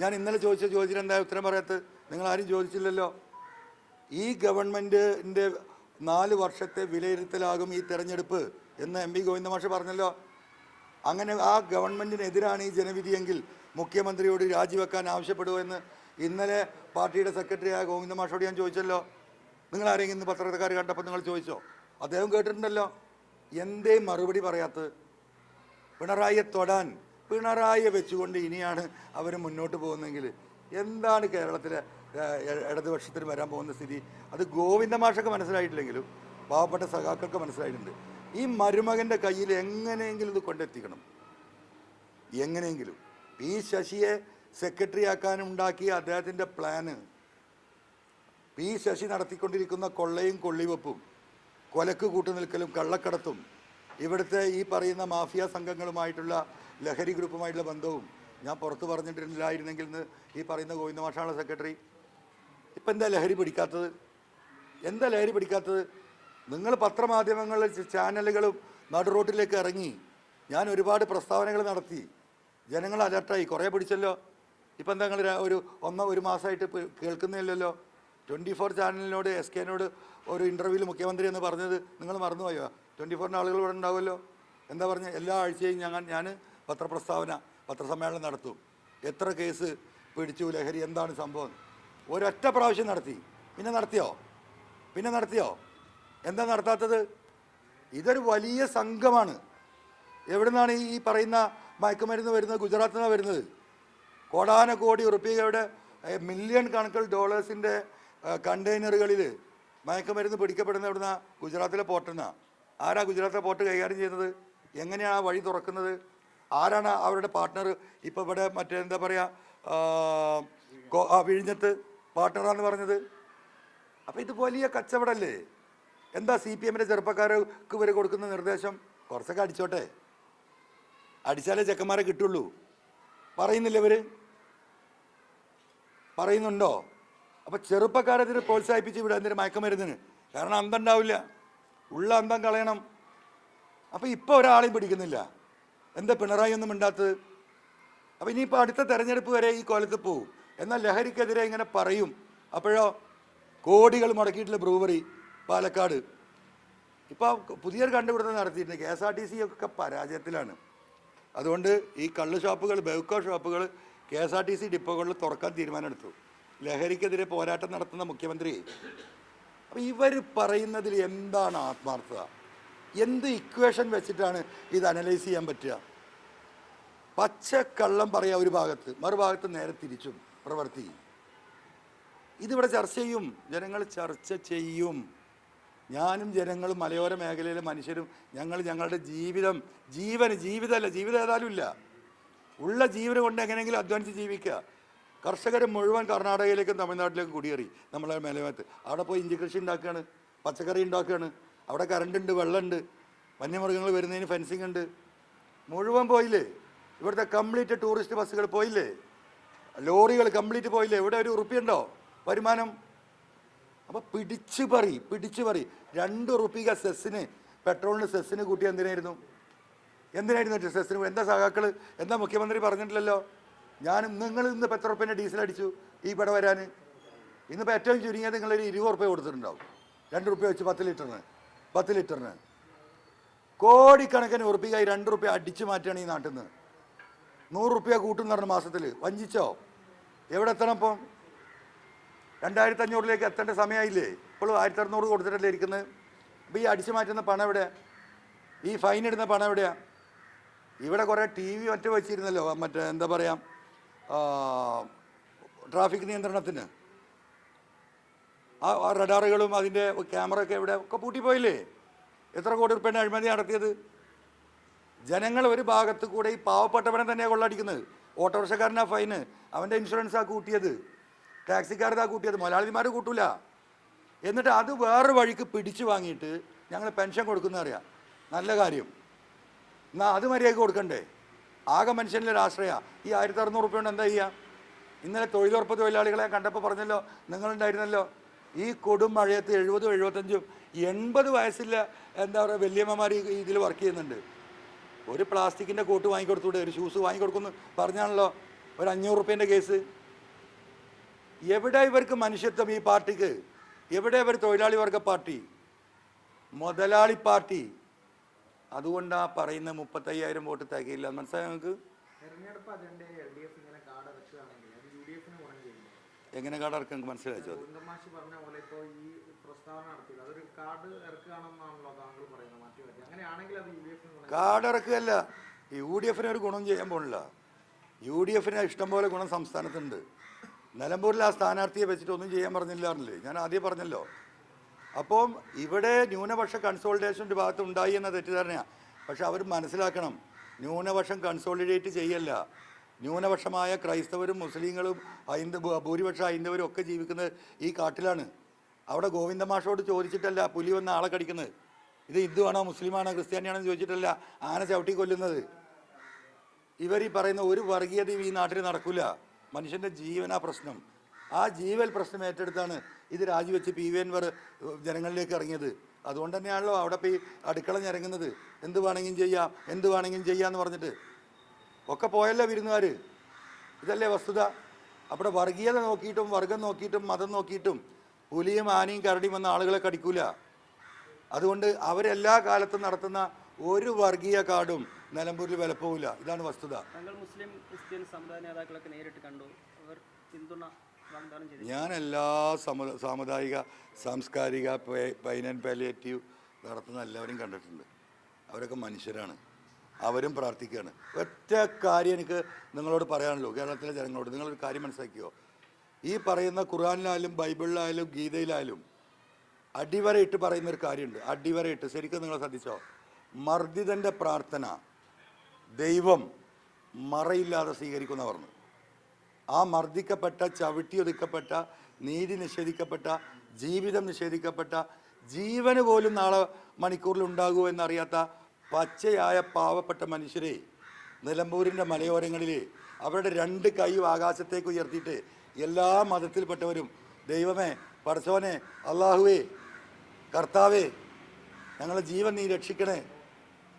ഞാൻ ഇന്നലെ ചോദിച്ച ചോദ്യത്തിന് എന്താ ഉത്തരം പറയാത്തത്? നിങ്ങൾ ആരും ചോദിച്ചില്ലല്ലോ. ഈ ഗവൺമെന്റിന്റെ നാല് വർഷത്തെ വിലയിരുത്തലാകും ഈ തെരഞ്ഞെടുപ്പ് എന്ന് എം പി ഗോവിന്ദമാഷ പറഞ്ഞല്ലോ. അങ്ങനെ ആ ഗവൺമെന്റിനെതിരാണ് ഈ ജനവിധിയെങ്കിൽ മുഖ്യമന്ത്രിയോട് രാജിവെക്കാൻ ആവശ്യപ്പെടുമോ എന്ന് ഇന്നലെ പാർട്ടിയുടെ സെക്രട്ടറിയായ ഗോവിന്ദ മാഷോട് ഞാൻ ചോദിച്ചല്ലോ. നിങ്ങൾ ആരെങ്കിലും ഇന്ന് പത്രക്കാർ കണ്ടപ്പോൾ നിങ്ങൾ ചോദിച്ചോ? അദ്ദേഹം കേട്ടിട്ടുണ്ടല്ലോ. എന്തേ മറുപടി പറയാത്തത് പിണറായിയെ തൊടാൻ പിണറായിയെ വെച്ചുകൊണ്ട് ഇനിയാണ് അവർ മുന്നോട്ട് പോകുന്നതെങ്കിൽ എന്താണ് കേരളത്തിലെ ഇടതുപക്ഷത്തിന് വരാൻ പോകുന്ന സ്ഥിതി? അത് ഗോവിന്ദ മാഷൊക്കെ മനസ്സിലായിട്ടില്ലെങ്കിലും പാവപ്പെട്ട സഖാക്കൾക്ക് മനസ്സിലായിട്ടുണ്ട്. ഈ മരുമകന്റെ കയ്യിൽ എങ്ങനെയെങ്കിലും ഇത് കൊണ്ടെത്തിക്കണം. എങ്ങനെയെങ്കിലും. പി ശശിയെ സെക്രട്ടറി ആക്കാനുണ്ടാക്കിയ അദ്ദേഹത്തിന്റെ പ്ലാന് പി ശശി നടത്തിക്കൊണ്ടിരിക്കുന്ന കൊള്ളയും കൊള്ളിവെപ്പും കൊലക്ക് കൂട്ടുനിൽക്കലും കള്ളക്കടത്തും ഇവിടുത്തെ ഈ പറയുന്ന മാഫിയ സംഘങ്ങളുമായിട്ടുള്ള ലഹരി ഗ്രൂപ്പുമായിട്ടുള്ള ബന്ധവും ഞാൻ പുറത്ത് പറഞ്ഞിട്ടില്ലായിരുന്നെങ്കിൽ ഇന്ന് ഈ പറയുന്ന ഗോവിന്ദമാഷാണ് സെക്രട്ടറി? ഇപ്പം എന്താ ലഹരി പിടിക്കാത്തത്? എന്താ ലഹരി പിടിക്കാത്തത്? നിങ്ങൾ പത്രമാധ്യമങ്ങളിൽ ചാനലുകളും നടുറോട്ടിലേക്ക് ഇറങ്ങി. ഞാൻ ഒരുപാട് പ്രസ്താവനകൾ നടത്തി. ജനങ്ങൾ അലർട്ടായി. കുറേ പിടിച്ചല്ലോ. ഇപ്പം എന്താ നിങ്ങൾ ഒരു ഒന്നോ ഒരു മാസമായിട്ട് കേൾക്കുന്നില്ലല്ലോ. ട്വന്റി ഫോർ ചാനലിനോട് എസ് കെനോട് ഒരു ഇന്റർവ്യൂവിൽ മുഖ്യമന്ത്രി എന്ന് പറഞ്ഞത് നിങ്ങൾ മറന്നുപോയോ? ട്വന്റി ഫോറിന്റെ ആളുകൾ ഇവിടെ ഉണ്ടാവുമല്ലോ. എന്താ പറഞ്ഞ? എല്ലാ ആഴ്ചയും ഞങ്ങൾ ഞാൻ പത്രപ്രസ്താവന പത്രസമ്മേളനം നടത്തും. എത്ര കേസ് പിടിച്ചു ലഹരി എന്താണ് സംഭവം? ഒരൊറ്റ പ്രാവശ്യം നടത്തി. പിന്നെ നടത്തിയോ? പിന്നെ നടത്തിയോ? എന്താ നടത്താത്തത്? ഇതൊരു വലിയ സംഘമാണ്. എവിടുന്നാണ് ഈ പറയുന്ന മയക്കുമരുന്ന് വരുന്നത് ഗുജറാത്തിൽ നിന്നാണ് വരുന്നത്. കോടാന കോടി ഉറുപ്പികയുടെ മില്യൺ കണക്കിൽ ഡോളേഴ്സിന്റെ കണ്ടെയ്നറുകളിൽ മയക്കുമരുന്ന് പിടിക്കപ്പെടുന്ന എവിടുന്ന? ഗുജറാത്തിലെ പോർട്ടിൽ ആരാ ഗുജറാത്തിലെ പോർട്ട് കൈകാര്യം ചെയ്യുന്നത്? എങ്ങനെയാണ് വഴി തുറക്കുന്നത്? ആരാണ് അവരുടെ പാർട്ട്ണർ? ഇപ്പോൾ ഇവിടെ മറ്റേ എന്താ പറയുക വിഴിഞ്ഞത്ത് പാർട്ട്ണറാന്ന് പറഞ്ഞത്. അപ്പോൾ ഇത് വലിയ കച്ചവടമല്ലേ എന്താ സി പി എമ്മിന്റെ ചെറുപ്പക്കാർക്ക് ഇവർ കൊടുക്കുന്ന നിർദ്ദേശം? കുറച്ചൊക്കെ അടിച്ചോട്ടെ. അടിച്ചാലേ ചെക്കന്മാരെ കിട്ടുള്ളൂ. പറയുന്നില്ല ഇവർ പറയുന്നുണ്ടോ? അപ്പോൾ ചെറുപ്പക്കാരെ ഇതിന് പ്രോത്സാഹിപ്പിച്ച് വിടുക എന്തിനു മയക്കമരുന്നിന്? കാരണം അന്തം ഉണ്ടാവില്ല. ഉള്ള അന്തം കളയണം. അപ്പോൾ ഇപ്പോൾ ഒരാളെയും പിടിക്കുന്നില്ല. എന്താ പിണറായി ഒന്നും ഇണ്ടാത്തത് അപ്പോൾ ഇനിയിപ്പോൾ അടുത്ത തെരഞ്ഞെടുപ്പ് വരെ ഈ കൊലത്ത് പോവും. എന്നാൽ ലഹരിക്കെതിരെ ഇങ്ങനെ പറയും. അപ്പോഴോ? കോടികൾ മുടക്കിയിട്ടുള്ള ബ്രൂവറി പാലക്കാട്. ഇപ്പോൾ പുതിയൊരു കണ്ടുപിടുത്തം നടത്തിയിട്ടുണ്ട്. K S R T C ഒക്കെ പരാജയത്തിലാണ്. അതുകൊണ്ട് ഈ കള്ള് ഷോപ്പുകൾ ബെവ്കോ ഷോപ്പുകൾ K S R T C ഡിപ്പോകളിൽ തുറക്കാൻ തീരുമാനമെടുത്തു. ലഹരിക്കെതിരെ പോരാട്ടം നടത്തുന്ന മുഖ്യമന്ത്രി. അപ്പോൾ ഇവർ പറയുന്നതിൽ എന്താണ് ആത്മാർത്ഥത? എന്ത് ഇക്വേഷൻ വെച്ചിട്ടാണ് ഇത് അനലൈസ് ചെയ്യാൻ പറ്റുക? പച്ചക്കള്ളം പറയാ ഒരു ഭാഗത്ത് മറുഭാഗത്ത് നേരെ തിരിച്ചും പ്രവർത്തി. ഇതിവിടെ ചർച്ച ചെയ്യും ജനങ്ങൾ ചർച്ച ചെയ്യും. ഞാനും ജനങ്ങളും മലയോര മേഖലയിലെ മനുഷ്യരും ഞങ്ങൾ ഞങ്ങളുടെ ജീവിതം ജീവന് ജീവിതമല്ല ജീവിതം ഏതായാലും ഇല്ല. ഉള്ള ജീവനം കൊണ്ട് എങ്ങനെയെങ്കിലും അധ്വാനിച്ച് ജീവിക്കുക. കർഷകർ മുഴുവൻ കർണാടകയിലേക്കും തമിഴ്നാട്ടിലേക്കും കുടിയേറി നമ്മളെ മേലഭാഗത്ത് അവിടെ പോയി ഇഞ്ചി കൃഷി ഉണ്ടാക്കുകയാണ് പച്ചക്കറി ഉണ്ടാക്കുകയാണ്. അവിടെ കറണ്ട് ഉണ്ട് വെള്ളമുണ്ട്. വന്യമൃഗങ്ങൾ വരുന്നതിന് ഫെൻസിങ് ഉണ്ട്. മുഴുവൻ പോയില്ലേ? ഇവിടുത്തെ കംപ്ലീറ്റ് ടൂറിസ്റ്റ് ബസ്സുകൾ പോയില്ലേ? ലോറികൾ കംപ്ലീറ്റ് പോയില്ലേ? ഇവിടെ ഒരു ഉറുപ്പിയുണ്ടോ? വരുമാനം? അപ്പോൾ പിടിച്ചു പറി പിടിച്ചു പറി. രണ്ട് റുപ്പിക സെസ്സിന് പെട്രോളിന് സെസ്സിന് കൂട്ടി എന്തിനായിരുന്നു? എന്തിനായിരുന്നു സെസ്സിന് എന്താ സഹാക്കൾ എന്താ മുഖ്യമന്ത്രി പറഞ്ഞിട്ടില്ലല്ലോ? ഞാൻ നിങ്ങൾ ഇന്ന് പത്ത് ഉറുപ്പ്യന്റെ ഡീസൽ അടിച്ചു ഈ പട വരാൻ ഇന്നിപ്പോൾ ഏറ്റവും ചുരുങ്ങിയത് നിങ്ങളൊരു ഇരുപത് റുപ്യ കൊടുത്തിട്ടുണ്ടാവും. രണ്ട് റുപ്യ വെച്ച് പത്ത് ലിറ്ററിന് പത്ത് ലിറ്ററിന്. കോടിക്കണക്കിന് ഉറുപ്പിക ഈ രണ്ട് റുപ്യ അടിച്ചു മാറ്റുകയാണ് ഈ നാട്ടിൽ നിന്ന് നൂറ് റുപ്യ കൂട്ടും പറഞ്ഞ മാസത്തിൽ വഞ്ചിച്ചോ? എവിടെ എത്തണം ഇപ്പം? രണ്ടായിരത്തി അഞ്ഞൂറിലേക്ക് എത്തേണ്ട സമയമായില്ലേ? ഇപ്പോഴും ആയിരത്തി അറുന്നൂറ് കൊടുത്തിട്ടല്ലേ ഇരിക്കുന്നത് അപ്പോൾ ഈ അടിച്ചു മാറ്റുന്ന പണം എവിടെ? ഈ ഫൈൻ ഇടുന്ന പണം എവിടെയാണ് ഇവിടെ കുറേ ടി വി മറ്റു വെച്ചിരുന്നല്ലോ മറ്റേ എന്താ പറയുക ട്രാഫിക് നിയന്ത്രണത്തിന്. ആ റഡാറുകളും അതിന്റെ ക്യാമറ ഒക്കെ ഇവിടെ ഒക്കെ പൂട്ടിപ്പോയില്ലേ എത്ര കോടി റുപ്യേന്റെ അഴിമതി നടത്തിയത്? ജനങ്ങൾ ഒരു ഭാഗത്ത് കൂടെ ഈ പാവപ്പെട്ടവനെ തന്നെയാണ് കൊള്ളടിക്കുന്നത്. ഓട്ടോറിക്ഷക്കാരനാ ഫൈന്. അവന്റെ ഇൻഷുറൻസാണ് കൂട്ടിയത്. ടാക്സിക്കാരതാ കൂട്ടിയത്. മുതലാളിമാർ കൂട്ടൂല. എന്നിട്ട് അത് വേറെ വഴിക്ക് പിടിച്ചു വാങ്ങിയിട്ട് ഞങ്ങൾ പെൻഷൻ കൊടുക്കുന്ന അറിയാം. നല്ല കാര്യം. എന്നാൽ അത് മര്യാദയ്ക്ക് കൊടുക്കണ്ടേ? ആകെ മനുഷ്യനിലെ ഒരാശ്രയ ഈ ആയിരത്തി അറുന്നൂറ് റുപ്യ കൊണ്ട് എന്താ ചെയ്യുക ഇന്നലെ തൊഴിലുറപ്പ് തൊഴിലാളികളെ കണ്ടപ്പോൾ പറഞ്ഞല്ലോ നിങ്ങളുണ്ടായിരുന്നല്ലോ. ഈ കൊടും മഴയത്ത് എഴുപതും എഴുപത്തഞ്ചും എൺപത് വയസ്സില്ല എന്താ പറയുക വല്യമ്മമാർ ഇതിൽ വർക്ക് ചെയ്യുന്നുണ്ട്. ഒരു പ്ലാസ്റ്റിക്കിന്റെ കോട്ട് വാങ്ങിക്കൊടുത്തൂടെ? ഒരു ഷൂസ് വാങ്ങിക്കൊടുക്കുന്നു പറഞ്ഞാണല്ലോ. ഒരു അഞ്ഞൂറ് റുപ്യേന്റെ കേസ് എവിടെ ഇവർക്ക് മനുഷ്യത്വം ഈ പാർട്ടിക്ക്? എവിടെ ഇവർ തൊഴിലാളി വർഗ പാർട്ടി? മുതലാളി പാർട്ടി. അതുകൊണ്ടാ പറയുന്ന മുപ്പത്തയ്യായിരം വോട്ട് തികയില്ല. മനസ്സിലായി നിങ്ങൾക്ക്? എങ്ങനെ കാർഡ് നിങ്ങൾക്ക് മനസ്സിലായി കാർഡ് ഇറക്കുകയല്ല യു ഡി എഫിന് ഒരു ഗുണം ചെയ്യാൻ പോണില്ല യു ഡി എഫിന് ഇഷ്ടംപോലെ ഗുണം സംസ്ഥാനത്തുണ്ട്. നിലമ്പൂരിൽ ആ സ്ഥാനാർത്ഥിയെ വെച്ചിട്ട് ഒന്നും ചെയ്യാൻ പറഞ്ഞില്ലാറില്ലേ ഞാൻ ആദ്യം പറഞ്ഞല്ലോ. അപ്പം ഇവിടെ ന്യൂനപക്ഷ കൺസോളിഡേഷന്റെ ഭാഗത്ത് ഉണ്ടായി എന്ന തെറ്റിദ്ധാരണയാണ് പക്ഷെ അവർ മനസ്സിലാക്കണം ന്യൂനപക്ഷം കൺസോളിഡേറ്റ് ചെയ്യല്ല. ന്യൂനപക്ഷമായ ക്രൈസ്തവരും മുസ്ലിങ്ങളും ഹൈന്ദവ ഭൂരിപക്ഷ ഹൈന്ദവരും ഒക്കെ ജീവിക്കുന്നത് ഈ കാട്ടിലാണ്. അവിടെ ഗോവിന്ദമാഷോട് ചോദിച്ചിട്ടല്ല പുലി വന്ന ആളെ കടിക്കുന്നത്. ഇത് ഹിന്ദുവാണോ മുസ്ലിമാണോ ക്രിസ്ത്യാനിയാണോ എന്ന് ചോദിച്ചിട്ടല്ല ആന ചവിട്ടി കൊല്ലുന്നത്. ഇവർ ഈ പറയുന്ന ഒരു വർഗീയതയും ഈ നാട്ടിൽ നടക്കില്ല മനുഷ്യന്റെ ജീവനാ പ്രശ്നം. ആ ജീവൽ പ്രശ്നം ഏറ്റെടുത്താണ് ഇത് രാജിവെച്ച് പി വി എൻവർ ജനങ്ങളിലേക്ക് ഇറങ്ങിയത്. അതുകൊണ്ട് തന്നെയാണല്ലോ അവിടെ പോയി അടുക്കള ഞരങ്ങുന്നത്. എന്ത് വേണമെങ്കിലും ചെയ്യാം എന്ത് വേണമെങ്കിലും ചെയ്യാമെന്ന് പറഞ്ഞിട്ട്. ഒക്കെ പോയല്ലോ വിരുന്നുകാർ ഇതല്ലേ വസ്തുത. അവിടെ വർഗീയത നോക്കിയിട്ടും വർഗം നോക്കിയിട്ടും മതം നോക്കിയിട്ടും പുലിയും ആനയും കരടിയും വന്ന ആളുകളെ കടിക്കൂല. അതുകൊണ്ട് അവരെല്ലാ കാലത്തും നടത്തുന്ന ഒരു വർഗീയ കാർഡും നിലമ്പൂരിൽ വിലപ്പോവില്ല ഇതാണ് വസ്തുത. മുസ്ലിം ക്രിസ്ത്യൻ സമുദായ നേതാക്കളൊക്കെ നേരിട്ട് കണ്ടു. അവർ പിന്തുണ ഞാൻ എല്ലാ സമു സാമുദായിക സാംസ്കാരിക പൈൻ ആൻഡ് പാലിയേറ്റീവ് നടത്തുന്ന എല്ലാവരും കണ്ടിട്ടുണ്ട്. അവരൊക്കെ മനുഷ്യരാണ്. അവരും പ്രാർത്ഥിക്കുകയാണ്. ഒറ്റ കാര്യം എനിക്ക് നിങ്ങളോട് പറയാനുള്ളൂ. കേരളത്തിലെ ജനങ്ങളോട് നിങ്ങളൊരു കാര്യം മനസ്സിലാക്കിയോ? ഈ പറയുന്ന ഖുറാനിലായാലും ബൈബിളിലായാലും ഗീതയിലായാലും അടിവരയിട്ട് പറയുന്ന ഒരു കാര്യമുണ്ട്. അടിവരയിട്ട്. ശരിക്കും നിങ്ങൾ ശ്രദ്ധിച്ചോ? മർദ്ദിതന്റെ പ്രാർത്ഥന ദൈവം മറയില്ലാതെ സ്വീകരിക്കുന്ന പറഞ്ഞു ആ മർദ്ദിക്കപ്പെട്ട ചവിട്ടിയൊതുക്കപ്പെട്ട നീതി നിഷേധിക്കപ്പെട്ട ജീവിതം നിഷേധിക്കപ്പെട്ട ജീവന് പോലും നാളെ മണിക്കൂറിൽ ഉണ്ടാകുമോ എന്നറിയാത്ത പച്ചയായ പാവപ്പെട്ട മനുഷ്യരെ നിലമ്പൂരിന്റെ മലയോരങ്ങളിൽ അവരുടെ രണ്ട് കൈയും ആകാശത്തേക്ക് ഉയർത്തിയിട്ട് എല്ലാ മതത്തിൽപ്പെട്ടവരും ദൈവമേ പടച്ചോനെ അള്ളാഹുവേ കർത്താവേ ഞങ്ങളുടെ ജീവൻ നീ രക്ഷിക്കണേ.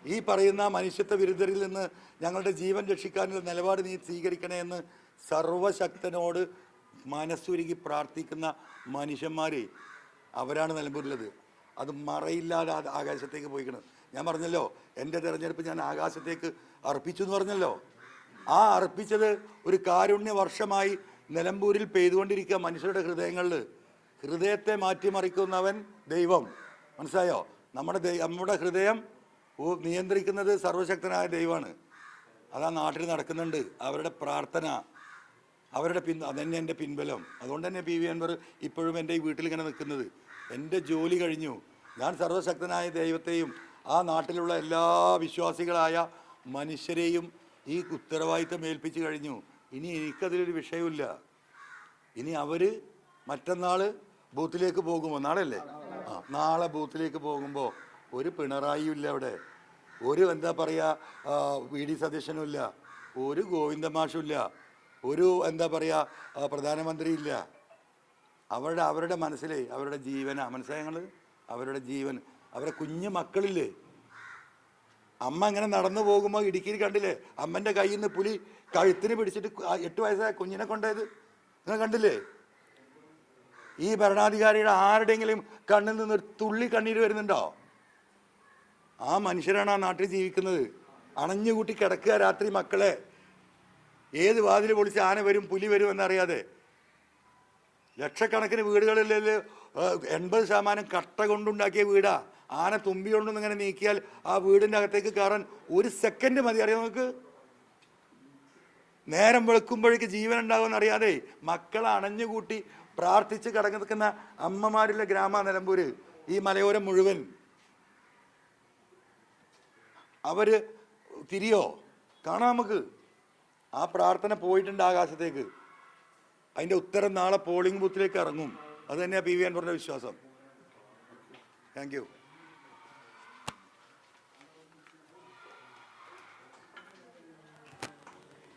ഈ പറയുന്ന മനുഷ്യത്വ വിരുദ്ധരിൽ നിന്ന് ഞങ്ങളുടെ ജീവൻ രക്ഷിക്കാനുള്ള നിലപാട് നീ സ്വീകരിക്കണേ എന്ന് സർവശക്തനോട് മനസ്സുരുകി പ്രാർത്ഥിക്കുന്ന മനുഷ്യന്മാരെ അവരാണ് നിലമ്പൂരിലത് അത് മറയില്ലാതെ ആകാശത്തേക്ക് പോയിക്കണത് ഞാൻ പറഞ്ഞല്ലോ എന്റെ തിരഞ്ഞെടുപ്പ് ഞാൻ ആകാശത്തേക്ക് അർപ്പിച്ചു എന്ന് പറഞ്ഞല്ലോ. ആ അർപ്പിച്ചത് ഒരു കാരുണ്യ വർഷമായി നിലമ്പൂരിൽ പെയ്തുകൊണ്ടിരിക്കുക മനുഷ്യരുടെ ഹൃദയങ്ങളിൽ ഹൃദയത്തെ മാറ്റിമറിക്കുന്നവൻ ദൈവം. മനസ്സിലായോ? നമ്മുടെ നമ്മുടെ ഹൃദയം നിയന്ത്രിക്കുന്നത് സർവശക്തനായ ദൈവമാണ്. അതാ നാട്ടിൽ നടക്കുന്നുണ്ട്. അവരുടെ പ്രാർത്ഥന അവരുടെ പിൻ അതന്നെ എന്റെ പിൻബലം. അതുകൊണ്ട് തന്നെ പി വി അൻവർ ഇപ്പോഴും എന്റെ ഈ വീട്ടിൽ ഇങ്ങനെ നിൽക്കുന്നത്. എന്റെ ജോലി കഴിഞ്ഞു. ഞാൻ സർവശക്തനായ ദൈവത്തെയും ആ നാട്ടിലുള്ള എല്ലാ വിശ്വാസികളായ മനുഷ്യരെയും ഈ ഉത്തരവാദിത്തം ഏൽപ്പിച്ചു കഴിഞ്ഞു. ഇനി എനിക്കതിലൊരു വിഷയമില്ല ഇനി അവർ മറ്റന്നാൾ ബൂത്തിലേക്ക് പോകുമോ? നാളെ അല്ലേ ആ നാളെ ബൂത്തിലേക്ക് പോകുമ്പോൾ ഒരു പിണറായിയും ഇല്ല അവിടെ. ഒരു എന്താ പറയുക വി ഡി സതീശനും ഇല്ല. ഒരു ഗോവിന്ദ മാഷും ഇല്ല. ഒരു എന്താ പറയുക പ്രധാനമന്ത്രി ഇല്ല. അവരുടെ അവരുടെ മനസ്സിലെ അവരുടെ ജീവനാ മനസ്സിലായങ്ങൾ അവരുടെ ജീവൻ. അവരുടെ കുഞ്ഞു മക്കളില്ലേ? അമ്മ ഇങ്ങനെ നടന്നു പോകുമ്പോൾ ഇടുക്കിയിൽ കണ്ടില്ലേ? അമ്മന്റെ കയ്യിൽ നിന്ന് പുലി കഴുത്തിന് പിടിച്ചിട്ട് എട്ട് വയസ്സായ കുഞ്ഞിനെ കൊണ്ടത് നിങ്ങൾ കണ്ടില്ലേ? ഈ ഭരണാധികാരിയുടെ ആരുടെയെങ്കിലും കണ്ണിൽ നിന്ന് തുള്ളി കണ്ണീര് വരുന്നുണ്ടോ? ആ മനുഷ്യരാണ് ആ നാട്ടിൽ ജീവിക്കുന്നത്. അണഞ്ഞുകൂട്ടി കിടക്കുക രാത്രി മക്കളെ. ഏത് വാതിൽ പൊളിച്ച് ആന വരും പുലി വരും എന്നറിയാതെ. ലക്ഷക്കണക്കിന് വീടുകളിൽ എൺപത് ശതമാനം കട്ട കൊണ്ടുണ്ടാക്കിയ വീടാ. ആന തുമ്പി കൊണ്ടൊന്നും ഇങ്ങനെ നീക്കിയാൽ ആ വീടിന്റെ അകത്തേക്ക് കയറാൻ ഒരു സെക്കൻഡ് മതി. അറിയാം നമുക്ക് നേരം വെളുക്കുമ്പോഴേക്ക് ജീവൻ ഉണ്ടാകുമെന്ന് അറിയാതെ മക്കളെ അണഞ്ഞുകൂട്ടി പ്രാർത്ഥിച്ച് കിടക്കുന്ന അമ്മമാരുള്ള ഗ്രാമ നിലമ്പൂര്. ഈ മലയോരം മുഴുവൻ. അവർ തിരിയോ? കാണാം നമുക്ക്. ആ പ്രാർത്ഥന പോയിട്ടുണ്ട് ആകാശത്തേക്ക്. അതിന്റെ ഉത്തരം നാളെ പോളിംഗ് ബൂത്തിലേക്ക് ഇറങ്ങും. അത് തന്നെയാണ് പി വി അൻവറിന്റെ വിശ്വാസം. Thank you